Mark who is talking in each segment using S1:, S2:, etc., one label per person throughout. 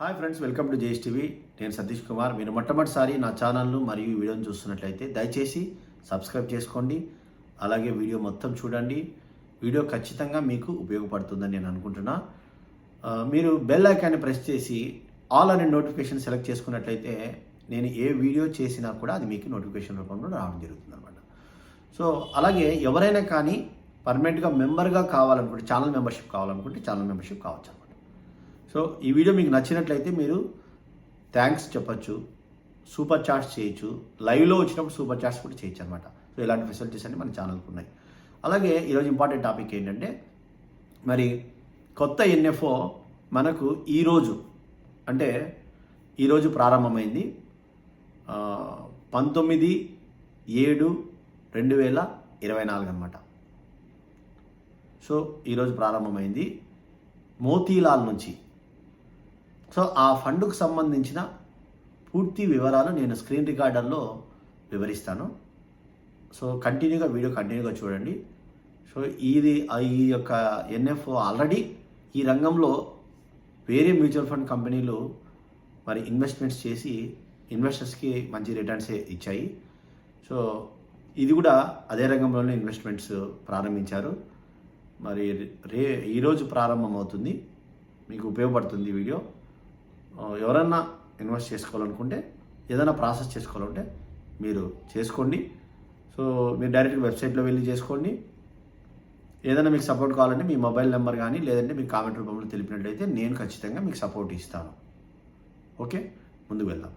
S1: Hi friends welcome to JS TV. నేను సతీష్ కుమార్. మీరు మొట్టమొదటిసారి నా ఛానల్ను మరియు వీడియోను చూస్తున్నట్లయితే దయచేసి సబ్స్క్రైబ్ చేసుకోండి. అలాగే వీడియో మొత్తం చూడండి. వీడియో ఖచ్చితంగా మీకు ఉపయోగపడుతుందని నేను అనుకుంటున్నా. మీరు బెల్ ఐకాన్ని ప్రెస్ చేసి ఆల్ అనే నోటిఫికేషన్ సెలెక్ట్ చేసుకున్నట్లయితే నేను ఏ వీడియో చేసినా కూడా అది మీకు నోటిఫికేషన్ రూపంలో రావడం జరుగుతుంది అనమాట సో అలాగే ఎవరైనా కానీ పర్మనెంట్గా మెంబర్గా కావాలనుకుంటే ఛానల్ మెంబర్షిప్ కావాలనుకుంటే ఛానల్ మెంబర్షిప్ కావచ్చు అనమాట సో ఈ వీడియో మీకు నచ్చినట్లయితే మీరు థ్యాంక్స్ చెప్పచ్చు సూపర్ చాట్స్ చేయొచ్చు లైవ్లో వచ్చినప్పుడు సూపర్ చాట్స్ కూడా చేయొచ్చు అనమాట సో ఇలాంటి ఫెసిలిటీస్ అన్ని మన ఛానల్కి ఉన్నాయి. అలాగే ఈరోజు ఇంపార్టెంట్ టాపిక్ ఏంటంటే మరి కొత్త ఎన్ఎఫ్ఓ మనకు ఈరోజు అంటే ఈరోజు ప్రారంభమైంది. పంతొమ్మిది ఏడు రెండు వేల ఇరవై నాలుగు అనమాట సో ఈరోజు ప్రారంభమైంది మోతీలాల్ నుంచి. సో ఆ ఫండ్కు సంబంధించిన పూర్తి వివరాలు నేను స్క్రీన్ రికార్డర్లో వివరిస్తాను. సో కంటిన్యూగా వీడియో కంటిన్యూగా చూడండి. సో ఇది ఈ యొక్క ఎన్ఎఫ్ఓ ఆల్రెడీ ఈ రంగంలో వేరే మ్యూచువల్ ఫండ్ కంపెనీలు మరి ఇన్వెస్ట్మెంట్స్ చేసి ఇన్వెస్టర్స్కి మంచి రిటర్న్స్ ఇచ్చాయి. సో ఇది కూడా అదే రంగంలోనే ఇన్వెస్ట్మెంట్స్ ప్రారంభించారు. మరి రే ఈరోజు ప్రారంభమవుతుంది. మీకు ఉపయోగపడుతుంది వీడియో. ఎవరన్నా ఇన్వెస్ట్ చేసుకోవాలనుకుంటే ఏదైనా ప్రాసెస్ చేసుకోవాలంటే మీరు చేసుకోండి. సో మీరు డైరెక్ట్గా వెబ్సైట్లో వెళ్ళి చేసుకోండి. ఏదైనా మీకు సపోర్ట్ కావాలంటే మీ మొబైల్ నెంబర్ కానీ లేదంటే మీ కామెంట్ రూపంలో తెలిపినట్లయితే నేను ఖచ్చితంగా మీకు సపోర్ట్ ఇస్తాను. ఓకే? ముందుకు వెళ్దాం.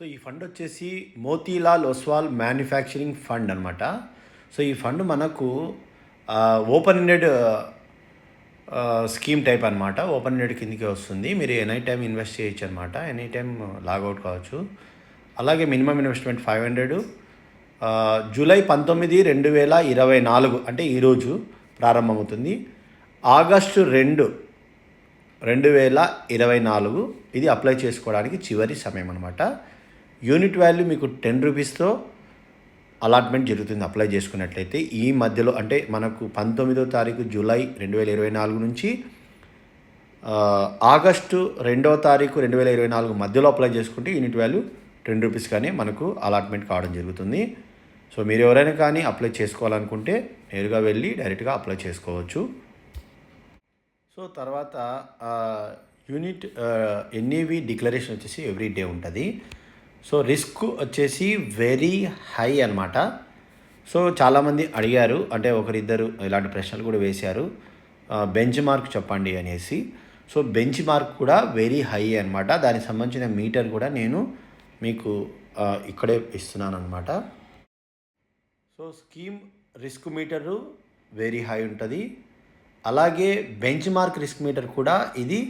S1: సో ఈ ఫండ్ వచ్చేసి మోతీలాల్ ఒస్వాల్ మ్యానుఫ్యాక్చరింగ్ ఫండ్ అనమాట సో ఈ ఫండ్ మనకు ఓపెన్ ఎండెడ్ స్కీమ్ టైప్ అనమాట ఓపెన్ ఎండెడ్ కిందకి వస్తుంది. మీరు ఎనీ టైం ఇన్వెస్ట్ చేయొచ్చు అనమాట ఎనీ టైం లాగౌట్ కావచ్చు. అలాగే minimum investment five hundred. July పంతొమ్మిది రెండు వేల ఇరవై నాలుగు అంటే ఈరోజు ప్రారంభమవుతుంది. ఆగస్టు రెండు రెండు వేల ఇరవై నాలుగు ఇది అప్లై చేసుకోవడానికి చివరి సమయం అనమాట యూనిట్ వాల్యూ మీకు టెన్ రూపీస్తో అలాట్మెంట్ జరుగుతుంది అప్లై చేసుకున్నట్లయితే ఈ మధ్యలో అంటే మనకు పంతొమ్మిదో తారీఖు జూలై రెండు వేల ఇరవై నాలుగు నుంచి ఆగస్టు రెండవ తారీఖు రెండు వేల ఇరవై నాలుగు మధ్యలో అప్లై చేసుకుంటే యూనిట్ వాల్యూ టెన్ రూపీస్ కానీ మనకు అలాట్మెంట్ కావడం జరుగుతుంది. సో మీరు ఎవరైనా కానీ అప్లై చేసుకోవాలనుకుంటే నేరుగా వెళ్ళి డైరెక్ట్గా అప్లై చేసుకోవచ్చు. సో తర్వాత యూనిట్ ఎన్ఈవి డిక్లరేషన్ వచ్చేసి ఎవ్రీ డే ఉంటుంది. సో రిస్క్ వచ్చేసి వెరీ హై అనమాట సో చాలామంది అడిగారు అంటే ఒకరిద్దరు ఇలాంటి ప్రశ్నలు కూడా వేశారు. బెంచ్ మార్క్ చెప్పండి అనేసి. సో బెంచ్ మార్క్ కూడా వెరీ హై అనమాట దానికి సంబంధించిన మీటర్ కూడా నేను మీకు ఇక్కడే ఇస్తున్నాను అనమాట so scheme risk meter very high ఉంటుంది. అలాగే బెంచ్ మార్క్ రిస్క్ మీటర్ కూడా ఇది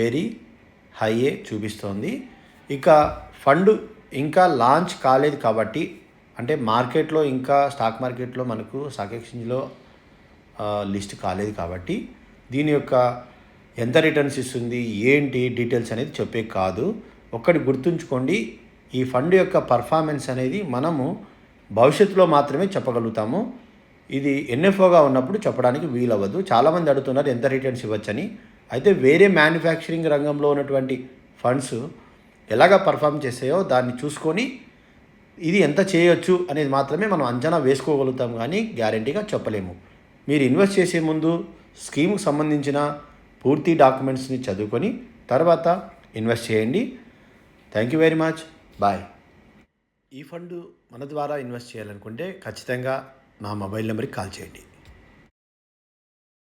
S1: వెరీ హైయే చూపిస్తోంది. ఇక ఫండ్ ఇంకా లాంచ్ కాలేదు కాబట్టి అంటే మార్కెట్లో ఇంకా స్టాక్ మార్కెట్లో మనకు స్టాక్ ఎక్స్చేంజ్లో లిస్ట్ కాలేదు కాబట్టి దీని యొక్క ఎంత రిటర్న్స్ ఇస్తుంది ఏంటి డీటెయిల్స్ అనేది చెప్పే కాదు. ఒక్కటి గుర్తుంచుకోండి ఈ ఫండ్ యొక్క పర్ఫార్మెన్స్ అనేది మనము భవిష్యత్తులో మాత్రమే చెప్పగలుగుతాము. ఇది ఎన్ఎఫ్ఓగా ఉన్నప్పుడు చెప్పడానికి వీలవ్వదు. చాలామంది అడుగుతున్నారు ఎంత రిటర్న్స్ ఇవ్వచ్చని. అయితే వేరే మ్యానుఫ్యాక్చరింగ్ రంగంలో ఉన్నటువంటి ఫండ్స్ ఎలాగ పర్ఫామ్ చేసాయో దాన్ని చూసుకొని ఇది ఎంత చేయొచ్చు అనేది మాత్రమే మనం అంచనా వేసుకోగలుగుతాం కానీ గ్యారంటీగా చెప్పలేము. మీరు ఇన్వెస్ట్ చేసే ముందు స్కీమ్కి సంబంధించిన పూర్తి డాక్యుమెంట్స్ని చదువుకొని తర్వాత ఇన్వెస్ట్ చేయండి. Thank you very much bye ఈ ఫండ్ మన ద్వారా ఇన్వెస్ట్ చేయాలనుకుంటే ఖచ్చితంగా నా మొబైల్ నెంబర్కి కాల్ చేయండి.